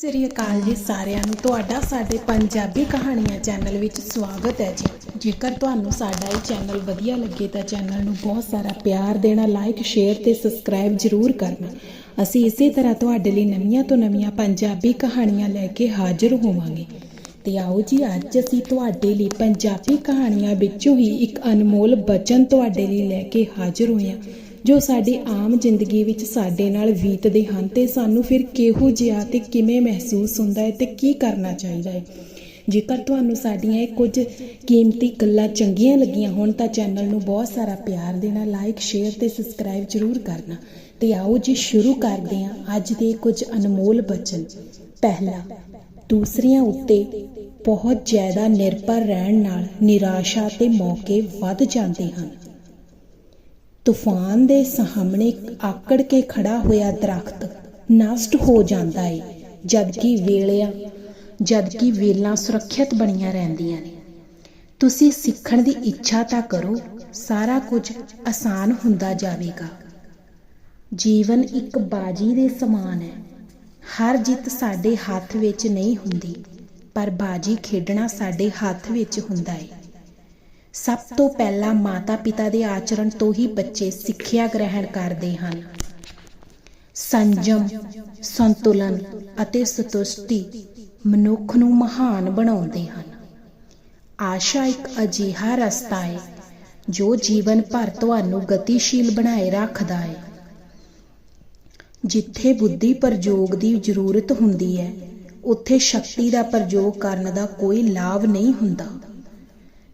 ਸ੍ਰੀ ਅਕਾਲ ਜੀ ਸਾਰਿਆਂ ਨੂੰ। ਤੁਹਾਡਾ ਸਾਡੇ ਪੰਜਾਬੀ ਕਹਾਣੀਆਂ ਚੈਨਲ ਵਿੱਚ ਸਵਾਗਤ ਹੈ ਜੀ। ਜੇਕਰ ਤੁਹਾਨੂੰ ਸਾਡਾ ਇਹ ਚੈਨਲ ਵਧੀਆ ਲੱਗੇ ਤਾਂ ਚੈਨਲ ਨੂੰ ਬਹੁਤ ਸਾਰਾ ਪਿਆਰ ਦੇਣਾ ਲਾਈਕ ਸ਼ੇਅਰ ਤੇ ਸਬਸਕ੍ਰਾਈਬ ਜ਼ਰੂਰ ਕਰਨਾ। ਅਸੀਂ ਇਸੇ ਤਰ੍ਹਾਂ ਤੁਹਾਡੇ ਲਈ ਨਵੀਆਂ ਤੋਂ ਨਵੀਆਂ ਪੰਜਾਬੀ ਕਹਾਣੀਆਂ ਲੈ ਕੇ ਹਾਜ਼ਰ ਹੋਵਾਂਗੇ। ਤੇ ਆਓ ਜੀ, ਅੱਜ ਅਸੀਂ ਤੁਹਾਡੇ ਲਈ ਪੰਜਾਬੀ ਕਹਾਣੀਆਂ ਵਿੱਚੋਂ ਹੀ ਇੱਕ ਅਨਮੋਲ ਬਚਨ ਤੁਹਾਡੇ ਲਈ ਲੈ ਕੇ ਹਾਜ਼ਰ ਹੋਏ ਹਾਂ। ਜੋ ਸਾਡੀ ਆਮ ਜ਼ਿੰਦਗੀ ਵਿੱਚ ਸਾਡੇ ਨਾਲ ਬੀਤਦੇ ਹਨ ਤੇ ਸਾਨੂੰ ਫਿਰ ਕਿਹੋ ਜਿਹਾ ਤੇ ਕਿਵੇਂ ਮਹਿਸੂਸ ਹੁੰਦਾ ਹੈ ਤੇ ਕੀ ਕਰਨਾ ਚਾਹੀਦਾ ਹੈ। ਜੇਕਰ ਤੁਹਾਨੂੰ ਸਾਡੀਆਂ ਇਹ ਕੁਝ ਕੀਮਤੀ ਗੱਲਾਂ ਚੰਗੀਆਂ ਲੱਗੀਆਂ ਹੋਣ ਤਾਂ ਚੈਨਲ ਨੂੰ ਬਹੁਤ ਸਾਰਾ ਪਿਆਰ ਦੇਣਾ ਲਾਈਕ ਸ਼ੇਅਰ ਤੇ ਸਬਸਕ੍ਰਾਈਬ ਜ਼ਰੂਰ ਕਰਨਾ। ਤੇ ਆਓ ਜੀ ਸ਼ੁਰੂ ਕਰਦੇ ਹਾਂ ਅੱਜ ਦੇ ਕੁਝ ਅਨਮੋਲ ਬਚਨ। ਪਹਿਲਾ, ਦੂਸਰਿਆਂ ਉੱਤੇ ਬਹੁਤ ਜ਼ਿਆਦਾ ਨਿਰਭਰ ਰਹਿਣ ਨਾਲ ਨਿਰਾਸ਼ਾ ਤੇ ਮੌਕੇ ਵੱਧ ਜਾਂਦੇ ਹਨ। ਤੂਫਾਨ ਦੇ ਸਾਹਮਣੇ ਆਕੜ ਕੇ ਖੜਾ ਹੋਇਆ ਦਰਖਤ ਨਸ਼ਟ ਹੋ ਜਾਂਦਾ ਹੈ ਜਦਕਿ ਵੇਲਿਆਂ, ਜਦਕਿ ਵੇਲਾਂ ਸੁਰੱਖਿਅਤ ਬਣੀਆਂ ਰਹਿੰਦੀਆਂ ਨੇ। ਤੁਸੀਂ ਸਿੱਖਣ ਦੀ ਇੱਛਾ ਤਾਂ ਕਰੋ, ਸਾਰਾ ਕੁਝ ਆਸਾਨ ਹੁੰਦਾ ਜਾਵੇਗਾ। ਜੀਵਨ ਇੱਕ ਬਾਜੀ ਦੇ ਸਮਾਨ ਹੈ। ਹਰ ਜਿੱਤ ਸਾਡੇ ਹੱਥ ਵਿੱਚ ਨਹੀਂ ਹੁੰਦੀ, ਪਰ ਬਾਜੀ ਖੇਡਣਾ ਸਾਡੇ ਹੱਥ ਵਿੱਚ ਹੁੰਦਾ ਹੈ ਸਭ ਤੋਂ ਪਹਿਲਾਂ ਮਾਤਾ-ਪਿਤਾ ਦੇ ਆਚਰਣ ਤੋਂ ਹੀ ਬੱਚੇ ਸਿੱਖਿਆ ਗ੍ਰਹਿਣ ਕਰਦੇ ਹਨ। ਸੰਜਮ, ਸੰਤੁਲਨ ਅਤੇ ਸੰਤੁਸ਼ਟੀ ਮਨੁੱਖ ਨੂੰ ਮਹਾਨ ਬਣਾਉਂਦੇ ਹਨ। ਆਸ਼ਾ ਇੱਕ ਅਜਿਹਾ ਰਸਤਾ ਹੈ, ਜੋ ਜੀਵਨ ਭਰ ਤੁਹਾਨੂੰ ਗਤੀਸ਼ੀਲ ਬਣਾਏ ਰੱਖਦਾ ਹੈ। ਜਿੱਥੇ ਬੁੱਧੀ ਪ੍ਰਯੋਗ ਦੀ ਜ਼ਰੂਰਤ ਹੁੰਦੀ ਹੈ, ਉੱਥੇ ਸ਼ਕਤੀ ਦਾ ਪ੍ਰਯੋਗ ਕਰਨ ਦਾ ਕੋਈ ਲਾਭ ਨਹੀਂ ਹੁੰਦਾ।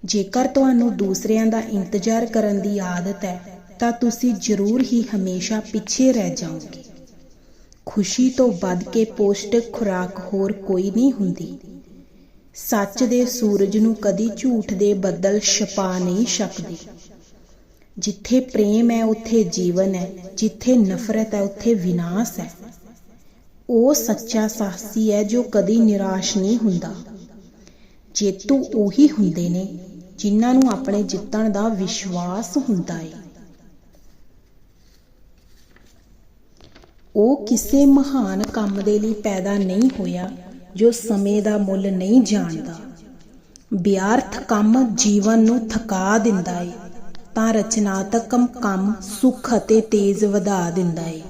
ਜੇਕਰ ਤੁਹਾਨੂੰ ਦੂਸਰਿਆਂ ਦਾ ਇੰਤਜ਼ਾਰ ਕਰਨ ਦੀ ਆਦਤ ਹੈ, ਤਾਂ ਤੁਸੀਂ ਜ਼ਰੂਰ ਹੀ ਹਮੇਸ਼ਾ ਪਿੱਛੇ ਰਹਿ ਜਾਓਗੇ। ਖੁਸ਼ੀ ਤੋਂ ਵੱਧ ਕੇ ਪੋਸ਼ਟਕ ਖੁਰਾਕ ਹੋਰ ਕੋਈ ਨਹੀਂ ਹੁੰਦੀ। ਸੱਚ ਦੇ ਸੂਰਜ ਨੂੰ ਕਦੀ ਝੂਠ ਦੇ ਬੱਦਲ ਛਪਾ ਨਹੀਂ ਸਕਦੇ। ਜਿੱਥੇ ਪ੍ਰੇਮ ਹੈ, ਉੱਥੇ ਜੀਵਨ ਹੈ, ਜਿੱਥੇ ਨਫ਼ਰਤ ਹੈ, ਉੱਥੇ ਵਿਨਾਸ਼ ਹੈ। ਉਹ ਸੱਚਾ ਸਾਹਸੀ ਹੈ ਜੋ ਕਦੀ ਨਿਰਾਸ਼ ਨਹੀਂ ਹੁੰਦਾ। ਜੇਤੂ ਉਹੀ ਹੁੰਦੇ ਨੇ, ਜਿਨ੍ਹਾਂ ਨੂੰ ਆਪਣੇ ਜਿੱਤਣ ਦਾ ਵਿਸ਼ਵਾਸ ਹੁੰਦਾ ਹੈ ਉਹ ਕਿਸੇ ਮਹਾਨ ਕੰਮ ਦੇ ਲਈ ਪੈਦਾ ਨਹੀਂ ਹੋਇਆ, ਜੋ ਸਮੇਂ ਦਾ ਮੁੱਲ ਨਹੀਂ ਜਾਣਦਾ। ਵਿਅਰਥ ਕੰਮ ਜੀਵਨ ਨੂੰ ਥਕਾ ਦਿੰਦਾ ਹੈ ਤਾਂ ਰਚਨਾਤਮਕ ਕੰਮ ਸੁੱਖ ਅਤੇ ਤੇਜ਼ ਵਧਾ ਦਿੰਦਾ ਹੈ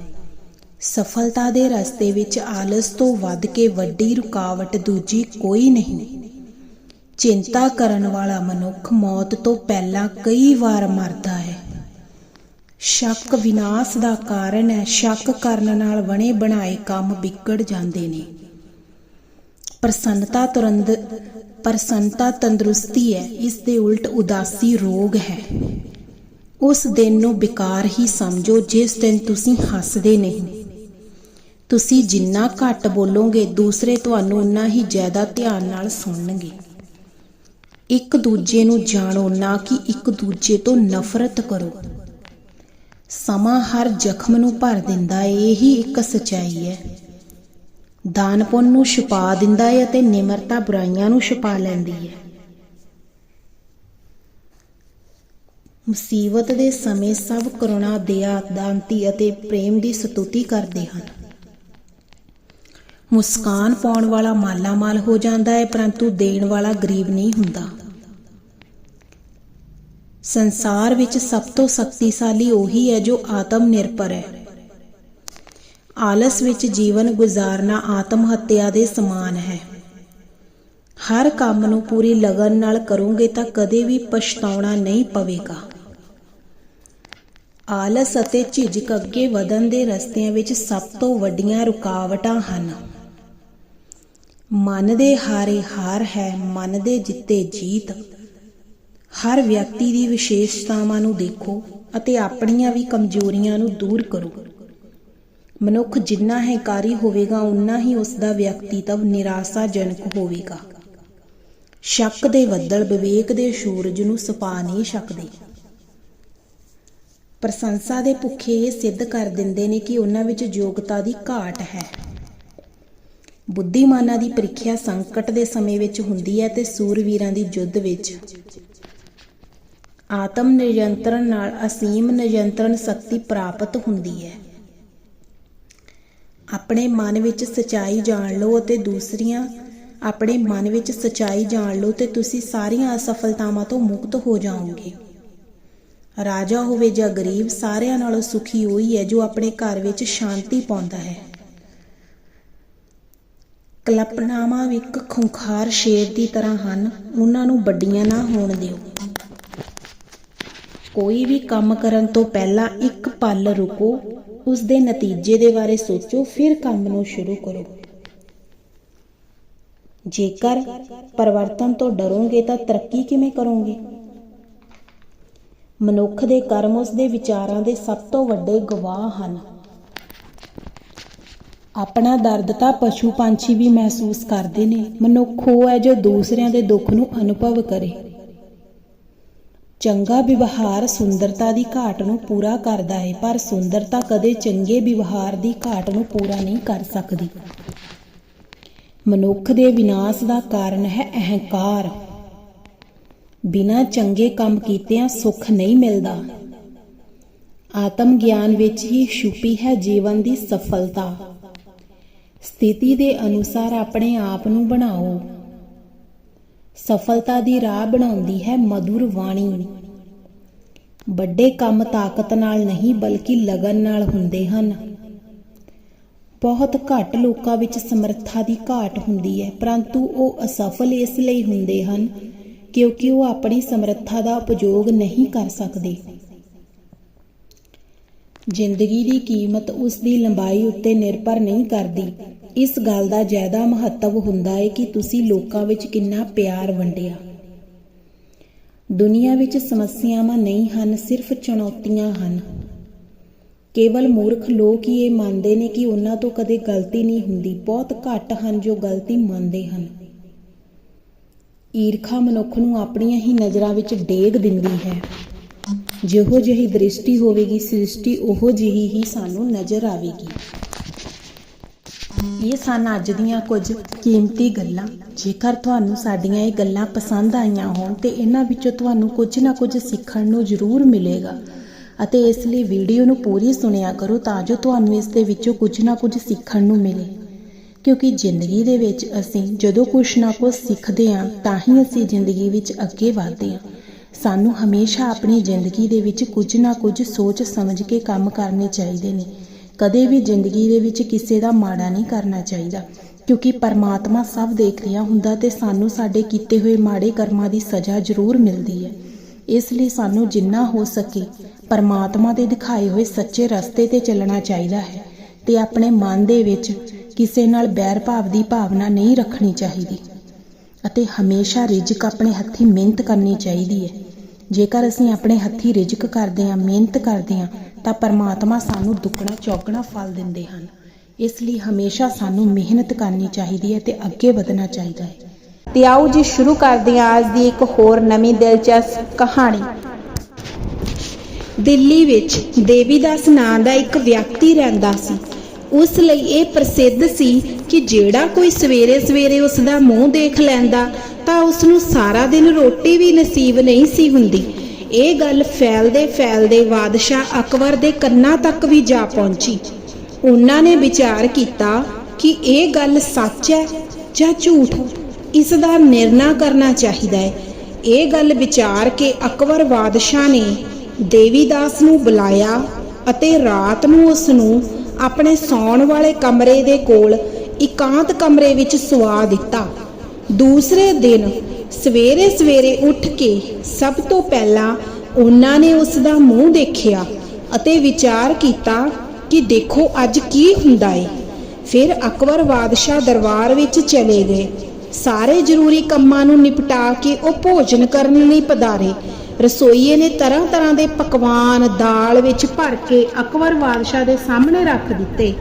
ਸਫਲਤਾ ਦੇ ਰਸਤੇ ਵਿੱਚ ਆਲਸ ਤੋਂ ਵੱਧ ਕੇ ਵੱਡੀ ਰੁਕਾਵਟ ਦੂਜੀ ਕੋਈ ਨਹੀਂ। ਚਿੰਤਾ ਕਰਨ ਵਾਲਾ ਮਨੁੱਖ ਮੌਤ ਤੋਂ ਪਹਿਲਾਂ ਕਈ ਵਾਰ ਮਰਦਾ ਹੈ। ਸ਼ੱਕ ਵਿਨਾਸ਼ ਦਾ ਕਾਰਨ ਹੈ। ਸ਼ੱਕ ਕਰਨ ਨਾਲ ਬਣੇ ਬਣਾਏ ਕੰਮ ਵਿਗੜ ਜਾਂਦੇ ਨੇ। ਪ੍ਰਸੰਨਤਾ ਤੁਰੰਤ ਪ੍ਰਸੰਨਤਾ ਤੰਦਰੁਸਤੀ ਹੈ। ਇਸ ਦੇ ਉਲਟ ਉਦਾਸੀ ਰੋਗ ਹੈ। ਉਸ ਦਿਨ ਨੂੰ ਬਿਕਾਰ ਹੀ ਸਮਝੋ, ਜਿਸ ਦਿਨ ਤੁਸੀਂ ਹੱਸਦੇ ਨਹੀਂ। ਤੁਸੀਂ ਜਿੰਨਾ ਘੱਟ ਬੋਲੋਗੇ, ਦੂਸਰੇ ਤੁਹਾਨੂੰ ਉਨਾ ਹੀ ਜ਼ਿਆਦਾ ਧਿਆਨ ਨਾਲ ਸੁਣਨਗੇ। ਇੱਕ ਦੂਜੇ ਨੂੰ ਜਾਣੋ, ਨਾ ਕਿ ਇੱਕ ਦੂਜੇ ਤੋਂ ਨਫ਼ਰਤ ਕਰੋ। ਸਮਾਂ ਹਰ ਜ਼ਖਮ ਨੂੰ ਭਰ ਦਿੰਦਾ ਹੈ ਇਹੀ ਇੱਕ ਸਚਾਈ ਹੈ। ਦਾਨ ਪੁੰਨ ਨੂੰ ਛੁਪਾ ਦਿੰਦਾ ਹੈ ਅਤੇ ਨਿਮਰਤਾ ਬੁਰਾਈਆਂ ਨੂੰ ਛੁਪਾ ਲੈਂਦੀ ਹੈ ਮੁਸੀਬਤ ਦੇ ਸਮੇਂ ਸਭ ਕਰੁਣਾ, ਦਇਆ, ਦਾਨਤੀ ਅਤੇ ਪ੍ਰੇਮ ਦੀ ਸਤੁਤੀ ਕਰਦੇ ਹਨ। ਮੁਸਕਾਨ ਪਾਉਣ ਵਾਲਾ ਮਾਲਾ ਮਾਲ ਹੋ ਜਾਂਦਾ ਹੈ ਪਰੰਤੂ ਦੇਣ ਵਾਲਾ ਗਰੀਬ ਨਹੀਂ ਹੁੰਦਾ। ਸੰਸਾਰ ਵਿੱਚ ਸਭ ਤੋਂ ਸ਼ਕਤੀਸ਼ਾਲੀ ਉਹੀ ਹੈ ਜੋ ਆਤਮ ਨਿਰਭਰ ਹੈ। ਆਲਸ ਵਿੱਚ ਜੀਵਨ ਗੁਜ਼ਾਰਨਾ ਆਤਮ ਹੱਤਿਆ ਦੇ ਸਮਾਨ ਹੈ। ਹਰ ਕੰਮ ਨੂੰ ਪੂਰੀ ਲਗਨ ਨਾਲ ਕਰੋਗੇ ਤਾਂ ਕਦੇ ਵੀ ਪਛਤਾਉਣਾ ਨਹੀਂ ਪਵੇਗਾ। ਆਲਸ ਅਤੇ ਝਿਜਕ ਅੱਗੇ ਵਧਣ ਦੇ ਰਸਤਿਆਂ ਵਿੱਚ ਸਭ ਤੋਂ ਵੱਡੀਆਂ ਰੁਕਾਵਟਾਂ ਹਨ। ਮਨ ਦੇ ਹਾਰੇ ਹਾਰ ਹੈ, ਮਨ ਦੇ ਜਿੱਤੇ ਜੀਤ। ਹਰ ਵਿਅਕਤੀ ਦੀ ਵਿਸ਼ੇਸ਼ਤਾਵਾਂ ਨੂੰ ਦੇਖੋ ਅਤੇ ਆਪਣੀਆਂ ਵੀ ਕਮਜ਼ੋਰੀਆਂ ਨੂੰ ਦੂਰ ਕਰੋ। ਮਨੁੱਖ ਜਿੰਨਾ ਹੰਕਾਰੀ ਹੋਵੇਗਾ ਉਨਾ ਹੀ ਉਸ ਦਾ ਵਿਅਕਤੀਤਵ ਨਿਰਾਸ਼ਾਜਨਕ ਹੋਵੇਗਾ। ਸ਼ੱਕ ਦੇ ਬੱਦਲ ਵਿਵੇਕ ਦੇ ਸੂਰਜ ਨੂੰ ਸਪਾ ਨਹੀਂ ਸਕਦੇ। ਪ੍ਰਸ਼ੰਸਾ ਦੇ ਭੁੱਖੇ ਇਹ ਸਿੱਧ ਕਰ ਦਿੰਦੇ ਨੇ ਕਿ ਉਹਨਾਂ ਵਿੱਚ ਯੋਗਤਾ ਦੀ ਘਾਟ ਹੈ। ਬੁੱਧੀਮਾਨਾਂ ਦੀ ਪ੍ਰੀਖਿਆ ਸੰਕਟ ਦੇ ਸਮੇਂ ਵਿੱਚ ਹੁੰਦੀ ਹੈ ਤੇ ਸੂਰਵੀਰਾਂ ਦੀ ਯੁੱਧ ਵਿੱਚ। ਆਤਮ ਨਿਯੰਤਰਣ ਨਾਲ ਅਸੀਮ ਨਿਯੰਤਰਣ ਸ਼ਕਤੀ ਪ੍ਰਾਪਤ ਹੁੰਦੀ ਹੈ। ਆਪਣੇ ਮਨ ਵਿੱਚ ਸਚਾਈ ਜਾਣ ਲਓ ਅਤੇ ਦੂਸਰੀਆਂ, ਆਪਣੇ ਮਨ ਵਿੱਚ ਸਚਾਈ ਜਾਣ ਲਓ ਤੇ ਤੁਸੀਂ ਸਾਰੀਆਂ ਅਸਫਲਤਾਵਾਂ ਤੋਂ ਮੁਕਤ ਹੋ ਜਾਓਗੇ। ਰਾਜਾ ਹੋਵੇ ਜਾਂ ਗਰੀਬ, ਸਾਰਿਆਂ ਨਾਲੋਂ ਸੁਖੀ ਉਹੀ ਹੈ ਜੋ ਆਪਣੇ ਘਰ ਵਿੱਚ ਸ਼ਾਂਤੀ ਪਾਉਂਦਾ ਹੈ। ਕਲਪਨਾਵਾਂ ਵੀ ਇੱਕ ਖੁੰਖਾਰ ਸ਼ੇਰ ਦੀ ਤਰ੍ਹਾਂ ਹਨ, ਉਹਨਾਂ ਨੂੰ ਵੱਡੀਆਂ ਨਾ ਹੋਣ ਦਿਓ। ਕੋਈ ਵੀ ਕੰਮ ਕਰਨ ਤੋਂ ਪਹਿਲਾਂ ਇੱਕ ਪਲ ਰੁਕੋ, ਉਸ ਦੇ ਨਤੀਜੇ ਦੇ ਬਾਰੇ ਸੋਚੋ, ਫਿਰ ਕੰਮ ਨੂੰ ਸ਼ੁਰੂ ਕਰੋ। ਜੇਕਰ ਪਰਿਵਰਤਨ ਤੋਂ ਡਰੋਗੇ ਤਾਂ ਤਰੱਕੀ ਕਿਵੇਂ ਕਰੋਗੇ? ਮਨੁੱਖ ਦੇ ਕਰਮ ਉਸ ਦੇ ਵਿਚਾਰਾਂ ਦੇ ਸਭ ਤੋਂ ਵੱਡੇ ਗਵਾਹ ਹਨ। ਆਪਣਾ ਦਰਦ ਤਾਂ ਪਸ਼ੂ ਪੰਛੀ ਵੀ ਮਹਿਸੂਸ ਕਰਦੇ ਨੇ। ਮਨੁੱਖ ਉਹ ਹੈ ਜੋ ਦੂਸਰਿਆਂ ਦੇ ਦੁੱਖ ਨੂੰ ਅਨੁਭਵ ਕਰੇ। ਚੰਗਾ ਵਿਵਹਾਰ ਸੁੰਦਰਤਾ ਦੀ ਘਾਟ ਨੂੰ ਪੂਰਾ ਕਰਦਾ ਹੈ ਪਰ ਸੁੰਦਰਤਾ ਕਦੇ ਚੰਗੇ ਵਿਵਹਾਰ ਦੀ ਘਾਟ ਨੂੰ ਪੂਰਾ ਨਹੀਂ ਕਰ ਸਕਦੀ। ਮਨੁੱਖ ਦੇ ਵਿਨਾਸ਼ ਦਾ ਕਾਰਨ ਹੈ ਅਹੰਕਾਰ। ਬਿਨਾਂ ਚੰਗੇ ਕੰਮ ਕੀਤਿਆਂ ਸੁੱਖ ਨਹੀਂ ਮਿਲਦਾ। ਆਤਮ ਗਿਆਨ ਵਿੱਚ ਹੀ ਛੁਪੀ ਹੈ ਜੀਵਨ ਦੀ ਸਫਲਤਾ। ਸਥਿਤੀ ਦੇ ਅਨੁਸਾਰ ਆਪਣੇ ਆਪ ਨੂੰ ਬਣਾਓ। ਸਫਲਤਾ ਦੀ ਰਾਹ ਬਣਾਉਂਦੀ ਹੈ ਮధుਰ ਬਾਣੀ। ਵੱਡੇ ਕੰਮ ਤਾਕਤ ਨਾਲ ਨਹੀਂ, ਬਲਕਿ ਲਗਨ ਨਾਲ ਹੁੰਦੇ ਹਨ। ਬਹੁਤ ਘੱਟ ਲੋਕਾਂ ਵਿੱਚ ਸਮਰੱਥਾ ਦੀ ਘਾਟ ਹੁੰਦੀ ਹੈ, ਪਰੰਤੂ ਉਹ ਅਸਫਲ ਇਸ ਲਈ ਹੁੰਦੇ ਹਨ ਕਿਉਂਕਿ ਉਹ ਆਪਣੀ ਸਮਰੱਥਾ ਦਾ ਉਪਯੋਗ ਨਹੀਂ ਕਰ ਸਕਦੇ। ਜ਼ਿੰਦਗੀ ਦੀ ਕੀਮਤ ਉਸ ਦੀ ਲੰਬਾਈ ਉੱਤੇ ਨਿਰਭਰ ਨਹੀਂ ਕਰਦੀ। ਇਸ ਗੱਲ ਦਾ ਜ਼ਿਆਦਾ ਮਹੱਤਵ ਹੁੰਦਾ ਹੈ ਕਿ ਤੁਸੀਂ ਲੋਕਾਂ ਵਿੱਚ ਕਿੰਨਾ ਪਿਆਰ ਵੰਡਿਆ। ਦੁਨੀਆ ਵਿੱਚ ਸਮੱਸਿਆਵਾਂ ਨਹੀਂ ਹਨ, ਸਿਰਫ ਚੁਣੌਤੀਆਂ ਹਨ। ਕੇਵਲ ਮੂਰਖ ਲੋਕ ਹੀ ਇਹ ਮੰਨਦੇ ਨੇ ਕਿ ਉਹਨਾਂ ਤੋਂ ਕਦੇ ਗਲਤੀ ਨਹੀਂ ਹੁੰਦੀ, ਬਹੁਤ ਘੱਟ ਹਨ ਜੋ ਗਲਤੀ ਮੰਨਦੇ ਹਨ। ਈਰਖਾ ਮਨੁੱਖ ਨੂੰ ਆਪਣੀਆਂ ਹੀ ਨਜ਼ਰਾਂ ਵਿੱਚ ਡੇਗ ਦਿੰਦੀ ਹੈ। ਜਿਹੋ ਜਿਹੀ ਦ੍ਰਿਸ਼ਟੀ ਹੋਵੇਗੀ, ਸ੍ਰਿਸ਼ਟੀ ਉਹੋ ਜਿਹੀ ਹੀ ਸਾਨੂੰ ਨਜ਼ਰ ਆਵੇਗੀ। ਇਹ ਸਨ ਅੱਜ ਦੀਆਂ ਕੁਝ ਕੀਮਤੀ ਗੱਲਾਂ। ਜੇਕਰ ਤੁਹਾਨੂੰ ਸਾਡੀਆਂ ਇਹ ਗੱਲਾਂ ਪਸੰਦ ਆਈਆਂ ਹੋਣ, ਤੇ ਇਹਨਾਂ ਵਿੱਚੋਂ ਤੁਹਾਨੂੰ ਕੁਝ ਨਾ ਕੁਝ ਸਿੱਖਣ ਨੂੰ ਜ਼ਰੂਰ ਮਿਲੇਗਾ। ਅਤੇ ਇਸ ਲਈ ਵੀਡੀਓ ਨੂੰ ਪੂਰੀ ਸੁਣਿਆ ਕਰੋ ਤਾਂ ਜੋ ਤੁਹਾਨੂੰ ਇਸ ਦੇ ਵਿੱਚੋਂ ਕੁਝ ਨਾ ਕੁਝ ਸਿੱਖਣ ਨੂੰ ਮਿਲੇ। ਕਿਉਂਕਿ ਜ਼ਿੰਦਗੀ ਦੇ ਵਿੱਚ ਅਸੀਂ ਜਦੋਂ ਕੁਛ ਨਾ ਕੁਛ ਸਿੱਖਦੇ ਹਾਂ, ਤਾਂ ਹੀ ਅਸੀਂ ਜ਼ਿੰਦਗੀ ਵਿੱਚ ਅੱਗੇ ਵਧਦੇ ਹਾਂ। ਸਾਨੂੰ ਹਮੇਸ਼ਾ ਆਪਣੀ ਜ਼ਿੰਦਗੀ ਦੇ ਵਿੱਚ ਕੁਝ ਨਾ ਕੁਝ ਸੋਚ ਸਮਝ ਕੇ ਕੰਮ ਕਰਨੇ ਚਾਹੀਦੇ ਨੇ। ਕਦੇ ਵੀ ਜ਼ਿੰਦਗੀ ਦੇ ਵਿੱਚ ਕਿਸੇ ਦਾ ਮਾੜਾ ਨਹੀਂ ਕਰਨਾ ਚਾਹੀਦਾ, ਕਿਉਂਕਿ ਪਰਮਾਤਮਾ ਸਭ ਦੇਖ ਰਿਹਾ ਹੁੰਦਾ ਤੇ ਸਾਨੂੰ ਸਾਡੇ ਕੀਤੇ ਹੋਏ ਮਾੜੇ ਕਰਮਾਂ ਦੀ ਸਜ਼ਾ ਜ਼ਰੂਰ ਮਿਲਦੀ ਹੈ। ਇਸ ਲਈ ਸਾਨੂੰ ਜਿੰਨਾ ਹੋ ਸਕੇ ਪਰਮਾਤਮਾ ਦੇ ਦਿਖਾਏ ਹੋਏ ਸੱਚੇ ਰਸਤੇ ਤੇ ਚੱਲਣਾ ਚਾਹੀਦਾ ਹੈ ਤੇ ਆਪਣੇ ਮਨ ਦੇ ਵਿੱਚ ਕਿਸੇ ਨਾਲ ਬੈਰ ਭਾਵ ਦੀ ਭਾਵਨਾ ਨਹੀਂ ਰੱਖਣੀ ਚਾਹੀਦੀ ਅਤੇ ਹਮੇਸ਼ਾ ਰਿਜ਼ਕ ਆਪਣੇ ਹੱਥੀਂ ਮਿਹਨਤ ਕਰਨੀ ਚਾਹੀਦੀ ਹੈ। ਜੇਕਰ ਅਸੀਂ ਆਪਣੇ ਹੱਥੀਂ ਰਿਜ਼ਕ ਕਰਦੇ ਹਾਂ, ਮਿਹਨਤ ਕਰਦੇ ਹਾਂ, ਤਾਂ ਪਰਮਾਤਮਾ ਸਾਨੂੰ ਦੁੱਗਣਾ, ਚੌਗਣਾ ਫਲ ਦਿੰਦੇ ਹਨ। ਇਸ ਲਈ ਹਮੇਸ਼ਾ ਸਾਨੂੰ ਮਿਹਨਤ ਕਰਨੀ ਚਾਹੀਦੀ ਹੈ ਤੇ ਅੱਗੇ ਵਧਣਾ ਚਾਹੀਦਾ ਹੈ। ਤੇ ਆਓ ਜੀ, ਸ਼ੁਰੂ ਕਰਦੇ ਹਾਂ ਅੱਜ ਦੀ ਇੱਕ ਹੋਰ ਨਵੀਂ ਦਿਲਚਸਪ ਕਹਾਣੀ। ਦਿੱਲੀ ਵਿੱਚ ਦੇਵੀਦਾਸ ਨਾਂ ਦਾ ਇੱਕ ਵਿਅਕਤੀ ਰਹਿੰਦਾ ਸੀ। ਉਸ ਲਈ ਇਹ ਪ੍ਰਸਿੱਧ ਸੀ ਕਿ ਜਿਹੜਾ ਕੋਈ ਸਵੇਰੇ ਸਵੇਰੇ ਉਸ ਦਾ ਮੂੰਹ ਦੇਖ ਲੈਂਦਾ, ਤਾਂ ਉਸ ਨੂੰ ਸਾਰਾ ਦਿਨ ਰੋਟੀ ਵੀ ਨਸੀਬ ਨਹੀਂ ਸੀ ਹੁੰਦੀ। ਇਹ ਗੱਲ ਫੈਲਦੇ ਫੈਲਦੇ ਬਾਦਸ਼ਾਹ ਅਕਬਰ ਦੇ ਕੰਨਾਂ ਤੱਕ ਵੀ ਜਾ ਪਹੁੰਚੀ। ਉਹਨਾਂ ਨੇ ਵਿਚਾਰ ਕੀਤਾ ਕਿ ਇਹ ਗੱਲ ਸੱਚ ਹੈ ਜਾਂ ਝੂਠ ਇਸ ਦਾ ਨਿਰਣਾ ਕਰਨਾ ਚਾਹੀਦਾ ਹੈ। ਇਹ ਗੱਲ ਵਿਚਾਰ ਕੇ ਅਕਬਰ ਬਾਦਸ਼ਾਹ ਨੇ ਦੇਵੀਦਾਸ ਨੂੰ ਬੁਲਾਇਆ ਅਤੇ ਰਾਤ ਨੂੰ ਉਸ ਨੂੰ ਆਪਣੇ ਸੌਣ ਵਾਲੇ ਕਮਰੇ ਦੇ ਕੋਲ ਇਕਾਂਤ ਕਮਰੇ ਵਿੱਚ ਸੁਆ ਦਿੱਤਾ। ਦੂਸਰੇ ਦਿਨ ਸਵੇਰੇ ਸਵੇਰੇ ਉੱਠ ਕੇ ਸਭ ਤੋਂ ਪਹਿਲਾਂ ਉਹਨਾਂ ਨੇ ਉਸ ਦਾ ਮੂੰਹ ਦੇਖਿਆ ਅਤੇ ਵਿਚਾਰ ਕੀਤਾ ਕਿ ਦੇਖੋ ਅੱਜ ਕੀ ਹੁੰਦਾ ਏ। ਫਿਰ ਅਕਬਰ ਬਾਦਸ਼ਾਹ ਦਰਬਾਰ ਵਿੱਚ ਚਲੇ ਗਏ। ਸਾਰੇ ਜ਼ਰੂਰੀ ਕੰਮਾਂ ਨੂੰ ਨਿਪਟਾ ਕੇ ਉਹ ਭੋਜਨ ਕਰਨ ਲਈ ਪਧਾਰੇ ਰਸੋਈਏ ਨੇ ਤਰ੍ਹਾਂ ਤਰ੍ਹਾਂ ਦੇ ਪਕਵਾਨ ਦਾਲ ਵਿੱਚ ਭਰ ਕੇ ਅਕਬਰ ਬਾਦਸ਼ਾਹ ਦੇ ਸਾਹਮਣੇ ਰੱਖ ਦਿੱਤੇ।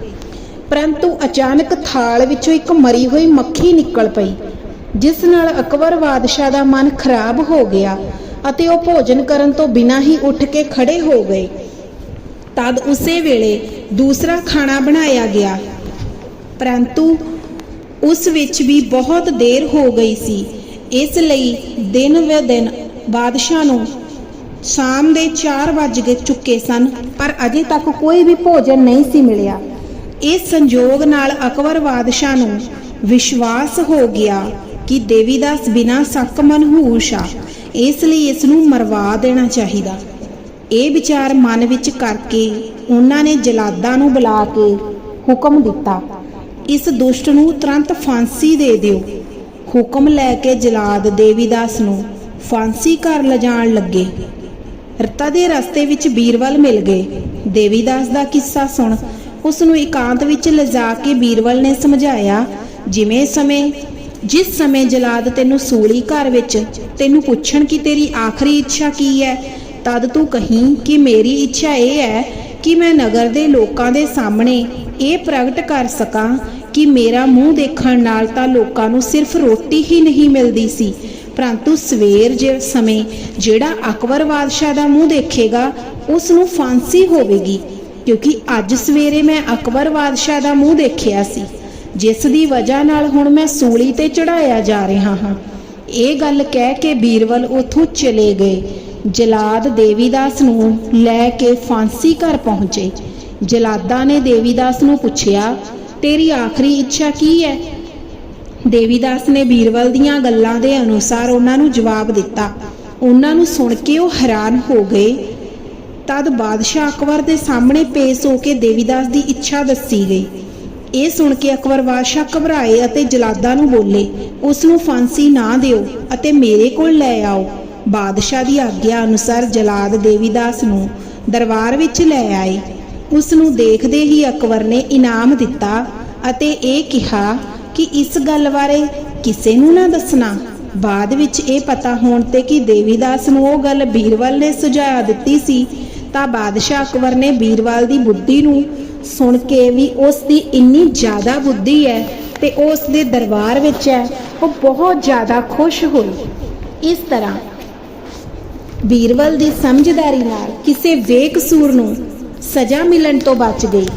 ਪਰੰਤੂ ਅਚਾਨਕ ਥਾਲ ਵਿੱਚੋਂ ਇੱਕ ਮਰੀ ਹੋਈ ਮੱਖੀ ਨਿਕਲ ਪਈ, ਜਿਸ ਨਾਲ ਅਕਬਰ ਬਾਦਸ਼ਾਹ ਦਾ ਮਨ ਖਰਾਬ ਹੋ ਗਿਆ ਅਤੇ ਉਹ ਭੋਜਨ ਕਰਨ ਤੋਂ ਬਿਨਾਂ ਹੀ ਉੱਠ ਕੇ ਖੜੇ ਹੋ ਗਏ। ਤਦ ਉਸੇ ਵੇਲੇ ਦੂਸਰਾ ਖਾਣਾ ਬਣਾਇਆ ਗਿਆ। ਪਰੰਤੂ ਉਸ ਵਿੱਚ ਵੀ ਬਹੁਤ ਦੇਰ ਹੋ ਗਈ ਸੀ। ਇਸ ਲਈ ਦਿਨ ਵੇ ਦਿਨ ਬਾਦਸ਼ਾਹ ਨੂੰ ਸ਼ਾਮ ਦੇ 4 ਵੱਜ ਗਏ ਚੁੱਕੇ ਸਨ, ਪਰ ਅਜੇ ਤੱਕ ਕੋਈ ਵੀ ਭੋਜਨ ਨਹੀਂ ਸੀ ਮਿਲਿਆ। ਇਸ ਸੰਜੋਗ ਨਾਲ ਅਕਬਰ ਬਾਦਸ਼ਾਹ ਨੂੰ ਵਿਸ਼ਵਾਸ ਹੋ ਗਿਆ ਕਿ ਦੇਵੀਦਾਸ ਬਿਨਾਂ ਸ਼ੱਕ ਮਨਹੂਸ ਆ, ਇਸ ਲਈ ਇਸ ਨੂੰ ਮਰਵਾ ਦੇਣਾ ਚਾਹੀਦਾ। ਇਹ ਵਿਚਾਰ ਮਨ ਵਿੱਚ ਕਰਕੇ ਉਹਨਾਂ ਨੇ ਜਲਾਦਾਂ ਨੂੰ ਬੁਲਾ ਕੇ ਹੁਕਮ ਦਿੱਤਾ। ਇਸ ਦੁਸ਼ਟ ਨੂੰ ਤੁਰੰਤ ਫਾਂਸੀ ਦੇ ਦਿਓ। ਹੁਕਮ ਲੈ ਕੇ ਜਲਾਦ ਦੇਵੀਦਾਸ ਨੂੰ ਫਾਂਸੀ ਘਰ ਲਿਜਾਣ ਲੱਗੇ। ਰਤਾ ਦੇ ਰਸਤੇ ਵਿੱਚ ਬੀਰਬਲ ਮਿਲ ਗਏ। ਦੇਵੀਦਾਸ ਦਾ ਕਿੱਸਾ ਸੁਣ ਉਸ ਨੂੰ ਇਕਾਂਤ ਵਿੱਚ ਲਿਜਾ ਕੇ ਬੀਰਬਲ ਨੇ ਸਮਝਾਇਆ, ਜਿਵੇਂ ਸਮੇਂ, ਜਿਸ ਸਮੇਂ ਜਲਾਦ ਤੈਨੂੰ ਸੂਲੀ ਘਰ ਵਿੱਚ ਤੈਨੂੰ ਪੁੱਛਣ ਕਿ ਤੇਰੀ ਆਖਰੀ ਇੱਛਾ ਕੀ ਹੈ, ਤਦ ਤੂੰ ਕਹੀਂ ਕਿ ਮੇਰੀ ਇੱਛਾ ਇਹ ਹੈ ਕਿ ਮੈਂ ਨਗਰ ਦੇ ਲੋਕਾਂ ਦੇ ਸਾਹਮਣੇ ਇਹ ਪ੍ਰਗਟ ਕਰ ਸਕਾਂ ਕਿ ਮੇਰਾ ਮੂੰਹ ਦੇਖਣ ਨਾਲ ਤਾਂ ਲੋਕਾਂ ਨੂੰ ਸਿਰਫ ਰੋਟੀ ਹੀ ਨਹੀਂ ਮਿਲਦੀ ਸੀ। ਪਰੰਤੂ ਸਵੇਰ ਜੇ ਸਮੇਂ ਜਿਹੜਾ ਅਕਬਰ ਬਾਦਸ਼ਾਹ ਦਾ ਮੂੰਹ ਦੇਖੇਗਾ ਉਸ ਨੂੰ ਫਾਂਸੀ ਹੋਵੇਗੀ, ਕਿਉਂਕਿ ਅੱਜ ਸਵੇਰੇ ਮੈਂ ਅਕਬਰ ਬਾਦਸ਼ਾਹ ਦਾ ਮੂੰਹ ਦੇਖਿਆ ਸੀ, ਜਿਸ ਦੀ ਵਜ੍ਹਾ ਨਾਲ ਹੁਣ ਮੈਂ ਸੂਲੀ ਤੇ ਚੜਾਇਆ ਜਾ ਰਿਹਾ ਹਾਂ। ਇਹ ਗੱਲ ਕਹਿ ਕੇ ਬੀਰਬਲ ਉੱਥੋਂ ਚਲੇ ਗਏ। ਜਲਾਦ ਦੇਵੀਦਾਸ ਨੂੰ ਲੈ ਕੇ ਫਾਂਸੀ ਘਰ ਪਹੁੰਚੇ। ਜਲਾਦਾਂ ਨੇ ਦੇਵੀਦਾਸ ਨੂੰ ਪੁੱਛਿਆ ਤੇਰੀ ਆਖਰੀ ਇੱਛਾ ਕੀ ਹੈ? ਦੇਵੀਦਾਸ ਨੇ ਬੀਰਬਲ ਦੀਆਂ ਗੱਲਾਂ ਦੇ ਅਨੁਸਾਰ ਉਹਨਾਂ ਨੂੰ ਜਵਾਬ ਦਿੱਤਾ, ਉਹਨਾਂ ਨੂੰ ਸੁਣ ਕੇ ਉਹ ਹੈਰਾਨ ਹੋ ਗਏ। ਤਦ ਬਾਦਸ਼ਾਹ ਅਕਬਰ ਦੇ ਸਾਹਮਣੇ ਪੇਸ਼ ਹੋ ਕੇ ਦੇਵੀਦਾਸ ਦੀ ਇੱਛਾ ਦੱਸੀ ਗਈ। ਇਹ ਸੁਣ ਕੇ ਅਕਬਰ ਬਾਦਸ਼ਾਹ ਘਬਰਾਏ ਅਤੇ ਜਲਾਦਾਂ ਨੂੰ ਬੋਲੇ, ਉਸ ਨੂੰ ਫਾਂਸੀ ਨਾ ਦਿਓ ਅਤੇ ਮੇਰੇ ਕੋਲ ਲੈ ਆਓ। ਬਾਦਸ਼ਾਹ ਦੀ ਆਗਿਆ ਅਨੁਸਾਰ ਜਲਾਦ ਦੇਵੀਦਾਸ ਨੂੰ ਦਰਬਾਰ ਵਿੱਚ ਲੈ ਆਏ। ਉਸ ਨੂੰ ਦੇਖਦੇ ਹੀ ਅਕਬਰ ਨੇ ਇਨਾਮ ਦਿੱਤਾ ਅਤੇ ਇਹ ਕਿਹਾ ਕਿ ਇਸ ਗੱਲ ਬਾਰੇ ਕਿਸੇ ਨੂੰ ਨਾ ਦੱਸਣਾ। ਬਾਅਦ ਵਿੱਚ ਇਹ ਪਤਾ ਹੋਣ ਤੇ ਕਿ ਦੇਵੀਦਾਸ ਨੂੰ ਉਹ ਗੱਲ ਬੀਰਵਲ ਨੇ ਸੁਝਾਅ ਦਿੱਤੀ ਸੀ, ਤਾਂ ਬਾਦਸ਼ਾਹ ਅਕਬਰ ਨੇ ਬੀਰਵਾਲ ਦੀ ਬੁੱਧੀ ਨੂੰ ਸੁਣ ਕੇ ਵੀ ਉਸ ਦੀ ਇੰਨੀ ਜ਼ਿਆਦਾ ਬੁੱਧੀ ਹੈ ਤੇ ਉਹ ਉਸ ਦੇ ਦਰਬਾਰ ਵਿੱਚ ਹੈ ਉਹ ਬਹੁਤ ਜ਼ਿਆਦਾ ਖੁਸ਼ ਹੋਈ। ਇਸ ਤਰ੍ਹਾਂ ਬੀਰਵਲ ਦੀ ਸਮਝਦਾਰੀ ਨਾਲ ਕਿਸੇ ਬੇਕਸੂਰ ਨੂੰ ਸਜ਼ਾ ਮਿਲਣ ਤੋਂ ਬਚ ਗਈ।